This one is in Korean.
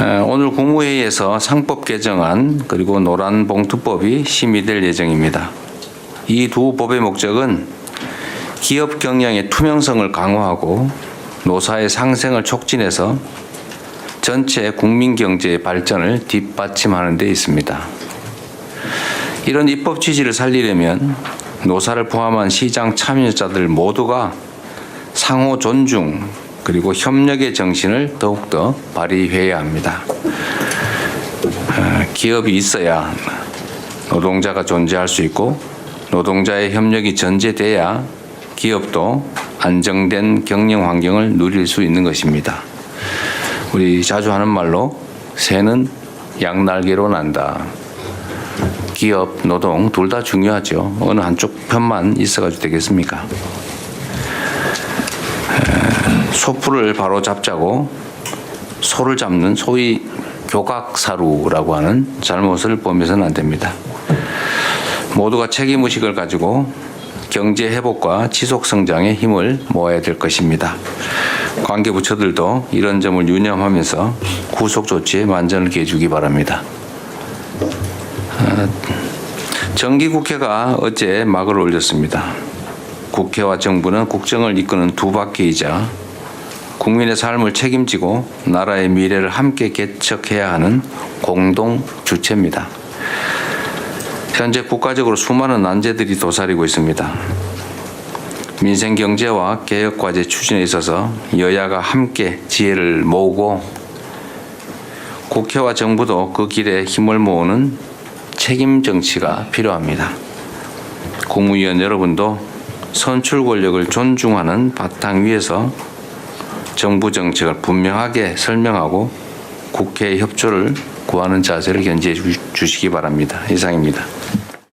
에, 오늘 국무회의에서 상법 개정안 그리고 노란봉투법이 심의될 예정입니다. 이 두 법의 목적은 기업 경영의 투명성을 강화하고 노사의 상생을 촉진해서 전체 국민 경제의 발전을 뒷받침하는 데 있습니다. 이런 입법 취지를 살리려면 노사를 포함한 시장 참여자들 모두가 상호 존중 그리고 협력의 정신을 더욱더 발휘해야 합니다. 어, 기업이 있어야 노동자가 존재할 수 있고 노동자의 협력이 전제돼야 기업도 안정된 경영 환경을 누릴 수 있는 것입니다. 우리 자주 하는 말로 새는 양날개로 난다. 기업, 노동 둘 다 중요하죠. 어느 한쪽 편만 있어가지고 되겠습니까? 에, 소풀을 바로 잡자고 소를 잡는 소위 교각사루라고 하는 잘못을 범해서는 안 됩니다. 모두가 책임 의식을 가지고 경제 회복과 지속 성장에 힘을 모아야 될 것입니다. 관계 부처들도 이런 점을 유념하면서 구속 조치에 만전을 기해주기 바랍니다. 어, 정기국회가 어제 막을 올렸습니다. 국회와 정부는 국정을 이끄는 두 바퀴이자 국민의 삶을 책임지고 나라의 미래를 함께 개척해야 하는 공동 주체입니다. 현재 국가적으로 수많은 난제들이 도사리고 있습니다. 민생 경제와 개혁 과제 추진에 있어서 여야가 함께 지혜를 모으고 국회와 정부도 그 길에 힘을 모으는 책임 정치가 필요합니다. 국무위원 여러분도 선출 권력을 존중하는 바탕 위에서 정부 정책을 분명하게 설명하고 국회의 협조를 구하는 자세를 견지해 주- 주시기 바랍니다. 이상입니다.